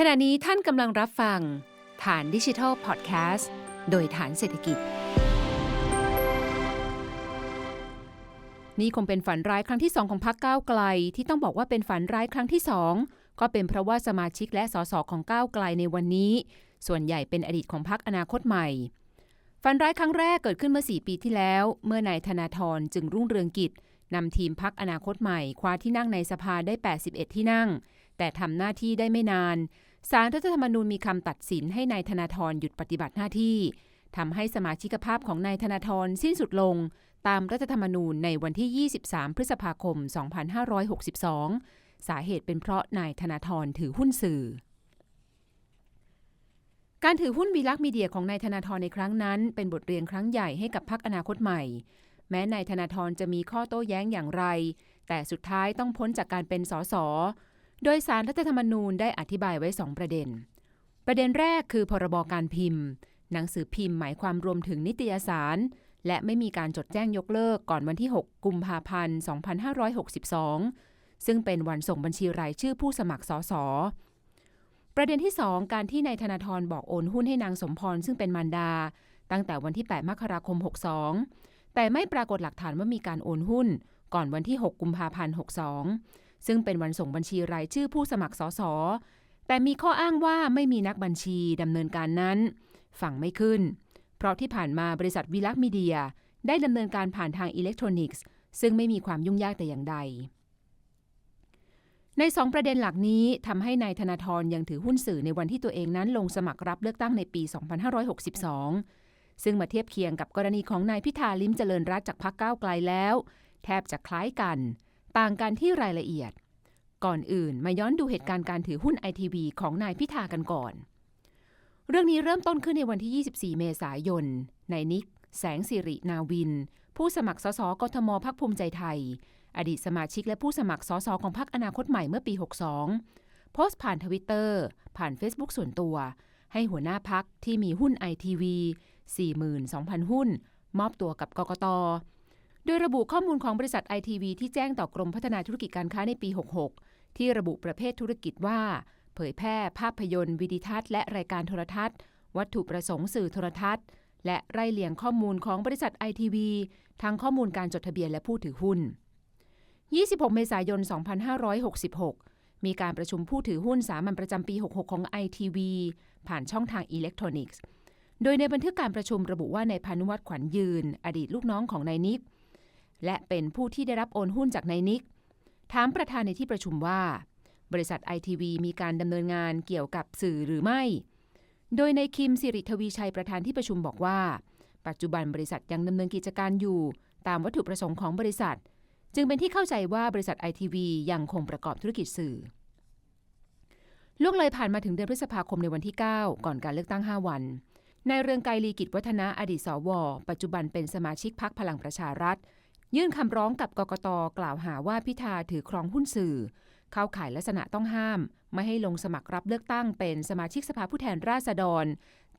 ขณะนี้ท่านกำลังรับฟัง ฐานดิจิทัลพอดแคสต์โดยฐานเศรษฐกิจ นี่คงเป็นฝันร้ายครั้งที่สองของพรรคก้าวไกล ที่ต้องบอกว่าเป็นฝันร้ายครั้งที่สองก็เป็นเพราะว่าสมาชิกและสสของก้าวไกลในวันนี้ ส่วนใหญ่เป็นอดีตของพรรคอนาคตใหม่ ฝันร้ายครั้งแรกเกิดขึ้นเมื่อ 4 ปีที่แล้ว เมื่อนายธนาธรจึงรุ่งเรืองกิจนำทีมพักอนาคตใหม่ คว้าที่นั่งในสภาได้ 81 ที่นั่ง แต่ทำหน้าที่ได้ไม่นาน สารรัฐธรรมนูญมีคำตัดสินให้นายธนาธรหยุดปฏิบัติหน้าที่ทำให้สมาชิกภาพของนายธนาธรสิ้นสุดลง ตามรัฐธรรมนูญในวันที่ 23 พฤษภาคม 2562 สาเหตุเป็นเพราะนายธนาธรถือหุ้นสื่อ การถือหุ้นวีลักษ์มีเดียของนายธนาธรในครั้งนั้น เป็นบทเรียนครั้งใหญ่ให้กับพรรคอนาคตใหม่ แม้นายธนาธรจะมีข้อโต้แย้งอย่างไร แต่สุดท้ายต้องพ้นจากการเป็นสส โดยสารรัฐธรรมนูญได้อธิบายไว้สองประเด็น ประเด็นแรกคือพรบการพิมพ์ หนังสือพิมพ์หมายความรวมถึงนิตยสาร และไม่มีการจดแจ้งยกเลิกก่อนวันที่ 6 กุมภาพันธ์ 2562 ซึ่งเป็นวันส่งบัญชีรายชื่อผู้สมัครสสประเด็นที่ 2 การที่นายธนาธรบอกโอนหุ้นให้นางสมพรซึ่งเป็นมารดา ตั้งแต่วันที่ 8 มกราคม 62 แต่ไม่ปรากฏหลักฐานว่ามีการโอนหุ้น ก่อนวันที่ 6 กุมภาพันธ์ 62 ซึ่งเป็นวันส่งบัญชีรายชื่อผู้สมัครสสแต่มีข้ออ้างว่าไม่มีนักบัญชีดำเนินการนั้นฟังไม่ขึ้น เพราะที่ผ่านมาบริษัทวิลักษ์มีเดีย ได้ดำเนินการผ่านทางอิเล็กทรอนิกส์ ซึ่งไม่มีความยุ่งยากแต่อย่างใด ในสองประเด็นหลักนี้ทำให้นายธนาธรยังถือหุ้นสื่อในวันที่ตัวเองนั้นลงสมัครรับเลือกตั้งในปี 2562 ซึ่งมาเทียบเคียงกับกรณีของนายพิธาลิมเจริญรัตจากพรรคก้าวไกลแล้ว แทบจะคล้ายกัน ต่างกันที่รายละเอียด ก่อนอื่นมาย้อนดูเหตุการณ์การถือหุ้นไอทีวีของนายพิธากันก่อน เรื่องนี้เริ่มต้นขึ้นในวันที่ 24 เมษายนนายนิก แสงสิรินาวิน ผู้สมัครสสกทมพักภูมิใจไทย อดีตสมาชิกและผู้สมัครสสของพรรคอนาคตใหม่เมื่อปี 62 โพสต์ผ่านทวิตเตอร์ผ่าน Facebook ส่วนตัว ให้หัวหน้าพักที่มีหุ้นไอทีวี42,000 หุ้น มอบตัวกับกกต โดยระบุข้อมูลของบริษัทไอทีวีที่แจ้งต่อกรมพัฒนาธุรกิจการค้าในปี 66 ที่ระบุประเภทธุรกิจว่า เผยแพร่ภาพยนตร์ วิดิทัศน์และรายการโทรทัศน์ วัตถุประสงค์สื่อโทรทัศน์ และไร่เลียงข้อมูลของบริษัทไอทีวีทั้งข้อมูลการจดทะเบียนและผู้ถือหุ้น 26 เมษายน 2566 มีการประชุมผู้ถือหุ้นสามัญประจำปี 66 ของ ITV ผ่านช่องทางอิเล็กทรอนิกส์ โดยในบันทึกการประชุมระบุว่านายพานุวัตรขวัญยืน อดีตลูกน้องของนายนิก และเป็นผู้ที่ได้รับโอนหุ้นจากนายนิก ถามประธานในที่ประชุมว่า บริษัทไอทีวีมีการดำเนินงานเกี่ยวกับสื่อหรือไม่ โดยในคิมสิริทวีชัยประธานที่ประชุมบอกว่า ปัจจุบันบริษัทยังดำเนินกิจการอยู่ ตามวัตถุประสงค์ของบริษัท จึงเป็นที่เข้าใจว่าบริษัทไอทีวียังคงประกอบธุรกิจสื่อล่วงเลยผ่านมาถึงเดือนพฤษภาคมในวันที่ 9 ก่อนการเลือกตั้ง 5 วันนายเรืองไกรลีกิจวัฒนะอดีตสว ปัจจุบันเป็นสมาชิกพักพลังประชารัฐ ยื่นคำร้องกับกกตกล่าวหาว่าพิธาถือครองหุ้นสื่อ เข้าข่ายลักษณะต้องห้าม ไม่ให้ลงสมัครรับเลือกตั้งเป็นสมาชิกสภาผู้แทนราษฎร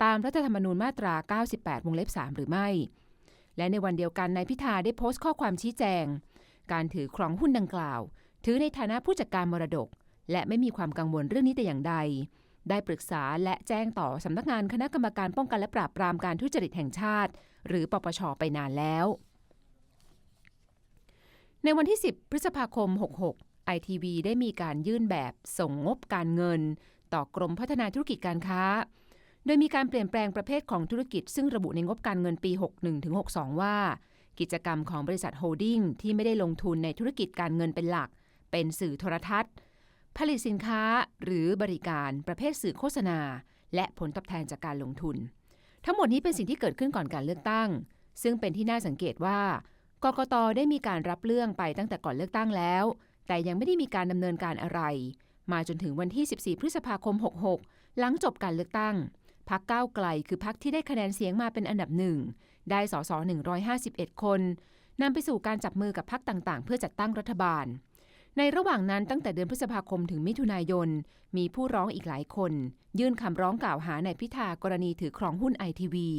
ตามรัฐธรรมนูญมาตรา 98 วงเล็บ 3 หรือไม่ และในวันเดียวกันนายพิธาได้โพสต์ข้อความชี้แจง การถือครองหุ้นดังกล่าว ถือในฐานะผู้จัดการมรดก และไม่มีความกังวลเรื่องนี้แต่อย่างใด ได้ปรึกษาและแจ้งต่อสำนักงานคณะกรรมการป้องกันและปราบปรามการทุจริตแห่งชาติ หรือปปชไปนานแล้ว ในวันที่ 10 พฤษภาคม 66 ITV ได้มีการยื่นแบบส่งงบการเงิน ต่อกรมพัฒนาธุรกิจการค้า โดยมีการเปลี่ยนแปลงประเภทของธุรกิจ ซึ่งระบุในงบการเงินปี 61-62 ว่า กิจกรรมของบริษัทโฮลดิ้งที่ไม่ได้ลงทุนในธุรกิจการเงินเป็นหลัก เป็นสื่อโทรทัศน์ ผลิตสินค้าหรือบริการประเภทสื่อโฆษณา และผลตอบแทนจากการลงทุน ทั้งหมดนี้เป็นสิ่งที่เกิดขึ้นก่อนการเลือกตั้ง ซึ่งเป็นที่น่าสังเกตว่า กกตได้มีการรับเรื่องไปตั้งแต่ก่อนเลือกตั้งแล้ว แต่ยังไม่ได้มีการดำเนินการอะไร มาจนถึงวันที่ 14 พฤษภาคม 66 หลังจบการเลือกตั้งพักก้าวไกลคือพักที่ได้คะแนนเสียงมาเป็นอันดับหนึ่ง ได้สส151 คนนำไปสู่การจับมือกับพักต่างๆ เพื่อจัดตั้งรัฐบาล ในระหว่างนั้นตั้งแต่เดือนพฤษภาคมถึงมิถุนายน มีผู้ร้องอีกหลายคน ยื่นคำร้องกล่าวหาในพิธากรณีถือครองหุ้นไอทีวี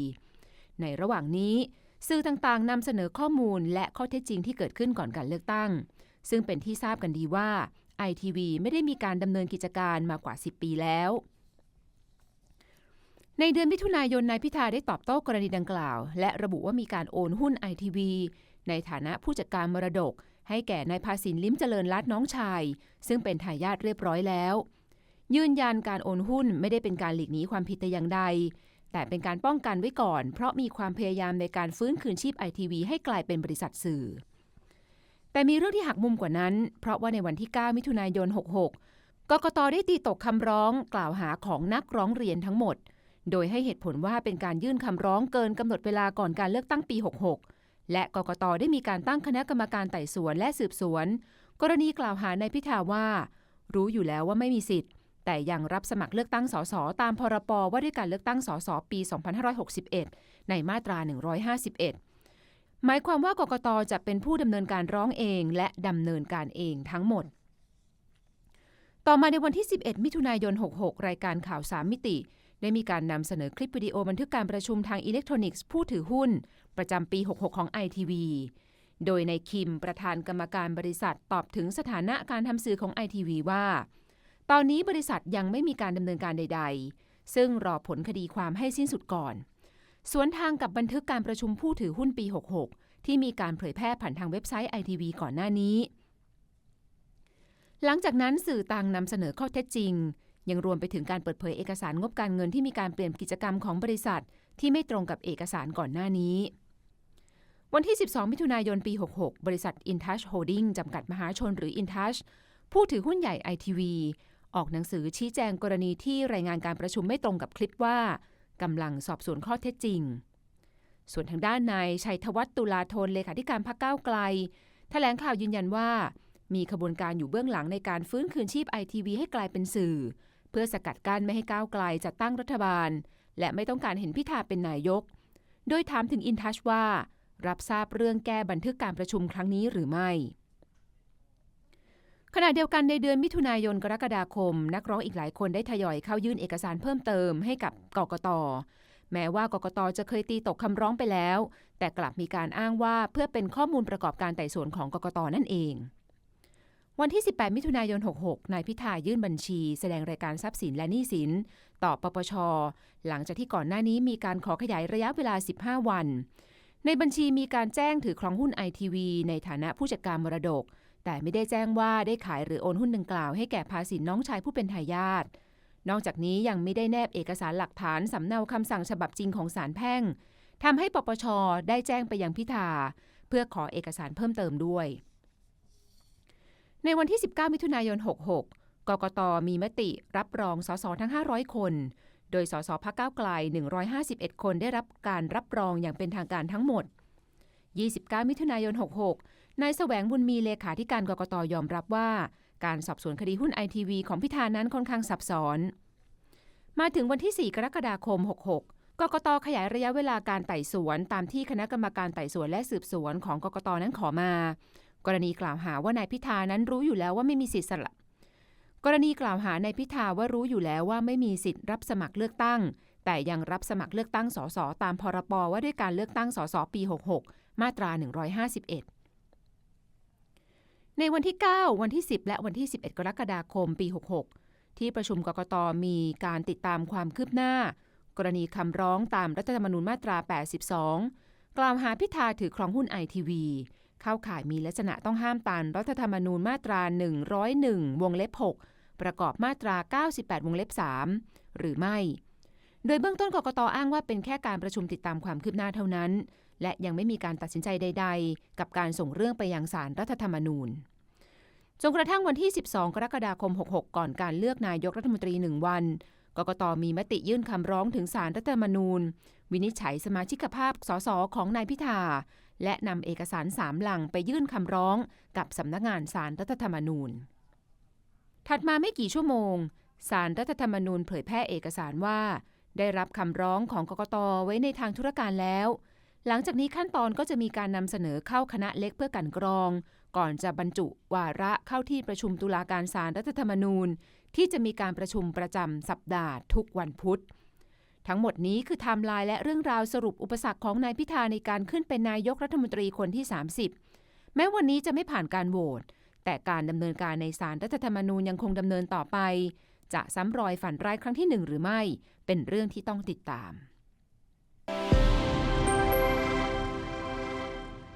ในระหว่างนี้ สื่อต่างๆนำเสนอข้อมูลและข้อเท็จจริงที่เกิดขึ้นก่อนการเลือกตั้ง ซึ่งเป็นที่ทราบกันดีว่าไอทีวีไม่ได้มีการดำเนินกิจการมากว่า 10 ปีแล้ว ในเดือนมิถุนายนนายพิธาได้ตอบโต้กรณีดังกล่าว และระบุว่ามีการโอนหุ้นไอทีวีในฐานะผู้จัดการมรดก ให้แก่นายภาสินลิ้มเจริญรัตน์น้องชาย ซึ่งเป็นทายาทเรียบร้อยแล้ว ยืนยันการโอนหุ้นไม่ได้เป็นการหลีกหนีความผิดแต่อย่างใด แต่เป็นการป้องกันไว้ก่อน เพราะมีความพยายามในการฟื้นคืนชีพไอทีวีให้กลายเป็นบริษัทสื่อ แต่มีเรื่องที่หักมุมกว่านั้น เพราะว่าในวันที่ 9 มิถุนายน 66กกตได้ตีตกคำร้องกล่าวหาของนักร้องเรียนทั้งหมด โดยให้เหตุผลว่าเป็นการยื่นคำร้องเกินกำหนดเวลาก่อนการเลือกตั้งปี 66 และกกตได้มีการตั้งคณะกรรมการไต่สวนและสืบสวน กรณีกล่าวหาในพิธาว่า รู้อยู่แล้วว่าไม่มีสิทธิ์ แต่ยังรับสมัครเลือกตั้งสสตามพรปว่าด้วยการเลือกตั้งสสปี 2561 ในมาตรา 151 หมายความว่ากกตจะเป็นผู้ดำเนินการร้องเองและดำเนินการเองทั้งหมด ต่อมาในวันที่ 11 มิถุนายน 66 รายการข่าว 3 มิติ ได้มีการนำเสนอคลิปวิดีโอบันทึกการประชุมทางอิเล็กทรอนิกส์ผู้ถือหุ้น ประจำปี 66 ของ ITV โดยในคิมประธานกรรมการบริษัทตอบถึงสถานะการทำสื่อของ ITV ว่า ตอนนี้บริษัทยังไม่มีการดำเนินการใด ๆ ซึ่งรอผลคดีความให้สิ้นสุดก่อน สวนทางกับบันทึกการประชุมผู้ถือหุ้นปี 66 ที่มีการเผยแพร่ผ่านทางเว็บไซต์ ITV ก่อนหน้านี้ หลังจากนั้นสื่อต่างนำเสนอข้อเท็จจริง ยังรวมไปถึงการเปิดเผยเอกสารงบการเงินที่มีการเปลี่ยนกิจกรรมของบริษัท ที่ไม่ตรงกับเอกสารก่อนหน้านี้วันที่ 12 มิถุนายน ปี 66 บริษัท InTouch Holding จำกัดมหาชนหรือ InTouch ผู้ถือหุ้นใหญ่ ITV ออกหนังสือชี้แจงกรณีที่รายงานการประชุมไม่ตรงกับคลิปว่ากำลังสอบสวนข้อเท็จจริง ส่วนทางด้านนายชัยธวัฒน์ตุลาธนเลขาธิการพรรคก้าวไกลแถลงข่าวยืนยันว่า มีขบวนการอยู่เบื้องหลังในการฟื้นคืนชีพไอทีวีให้กลายเป็นสื่อ เพื่อสกัดกั้นไม่ให้ก้าวไกลจัดตั้งรัฐบาล และไม่ต้องการเห็นพิธาเป็นนายก โดยถามถึงอินทัชว่า รับทราบเรื่องแก้บันทึกการประชุมครั้งนี้หรือไม่ ขณะเดียวกันในเดือนมิถุนายนกรกฎาคม นักร้องอีกหลายคนได้ทยอยเข้ายื่นเอกสารเพิ่มเติมให้กับกกต แม้ว่ากกตจะเคยตีตกคำร้องไปแล้ว แต่กลับมีการอ้างว่าเพื่อเป็นข้อมูลประกอบการไต่สวนของกกตนั่นเอง วันที่ 18 มิถุนายน 66 นายพิธายื่นบัญชี แสดงรายการทรัพย์สินและหนี้สิน ต่อปปช หลังจากที่ก่อนหน้านี้มีการขอขยายระยะเวลา 15 วัน ในบัญชีมีการแจ้งถือครองหุ้นไอทีวีในฐานะผู้จัดการมรดก แต่ไม่ได้แจ้งว่าได้ขายหรือโอนหุ้นดังกล่าวให้แก่ภาสินน้องชายผู้เป็นทายาทนอกจากนี้ยังไม่ได้แนบเอกสารหลักฐานสำเนาคำสั่งฉบับจริงของศาลแพ่งทำให้ปปชได้แจ้งไปยังพิธาเพื่อขอเอกสารเพิ่มเติมด้วย ในวันที่ 19 มิถุนายน 66 กกตมีมติรับรองสสทั้ง 500 คน โดยสสพักก้าไกล 151 คนได้รับการรับรองอย่างเป็นทางการทั้งหมด 29 มิถุนายน 66 นายแสวงบุญมีเลขาธิการกรกตยอมรับว่า การสอบสวนคดีหุ้นไอทีวีของพิธานั้นค่อนข้างซับซ้อน มาถึงวันที่ 4 กรกฎาคม 66กกตขยายระยะเวลาการไต่สวนตามที่คณะกรรมการไต่สวนและสืบสวนของกกตนั้นขอมา กรณีกล่าวหาว่านายพิธานั้นรู้อยู่แล้วว่าไม่มีสิทธิ์สละกรณีกล่าวหานายพิธาว่ารู้อยู่แล้วว่าไม่มีสิทธิ์รับสมัครเลือกตั้ง แต่ยังรับสมัครเลือกตั้งสสตามพรปว่าด้วยการเลือกตั้งสสปี 66 มาตรา 151 ในวันที่ 9 วันที่ 10 และวันที่ 11 กรกฎาคมปี 66 ที่ประชุมกกตมีการติดตามความคืบหน้า กรณีคำร้องตามรัฐธรรมนูญมาตรา 82 กล่าวหาพิธาถือครองหุ้นไอทีวีเข้าข่ายมีลักษณะต้องห้ามตามรัฐธรรมนูญมาตรา 101 วงเล็บ 6 ประกอบมาตรา 98 วงเล็บ 3 หรือไม่ โดยเบื้องต้นกกตอ้างว่าเป็นแค่การประชุมติดตามความคืบหน้าเท่านั้น และยังไม่มีการตัดสินใจใด ๆ กับการส่งเรื่องไปยังศาลรัฐธรรมนูญจนกระทั่งวันที่ 12 กรกฎาคม 66 ก่อนการเลือกนายกรัฐมนตรีหนึ่งวัน กกตมีมติยื่นคำร้องถึงศาลรัฐธรรมนูญ วินิจฉัยสมาชิกภาพสสของนายพิธา และนำเอกสารสามหลังไปยื่นคำร้องกับสำนักงานศาลรัฐธรรมนูญ ถัดมาไม่กี่ชั่วโมงศาลรัฐธรรมนูญเผยแพร่เอกสารว่า ได้รับคำร้องของกกตไว้ในทางธุรการแล้ว หลังจากนี้ขั้นตอนก็จะมีการนำเสนอเข้าคณะเล็กเพื่อกันกรอง ก่อนจะบรรจุวาระเข้าที่ประชุมตุลาการศาลรัฐธรรมนูญ ที่จะมีการประชุมประจำสัปดาห์ทุกวันพุธ ทั้งหมดนี้คือไทม์ไลน์และเรื่องราวสรุปอุปสรรคของนายพิธาในการขึ้นเป็นนายกรัฐมนตรีคนที่ 30 แม้วันนี้จะไม่ผ่านการโหวตแต่การดำเนินการในศาลรัฐธรรมนูญยังคงดำเนินต่อไป จะซ้ำรอยฝันร้ายครั้งที่หนึ่งหรือไม่ เป็นเรื่องที่ต้องติดตาม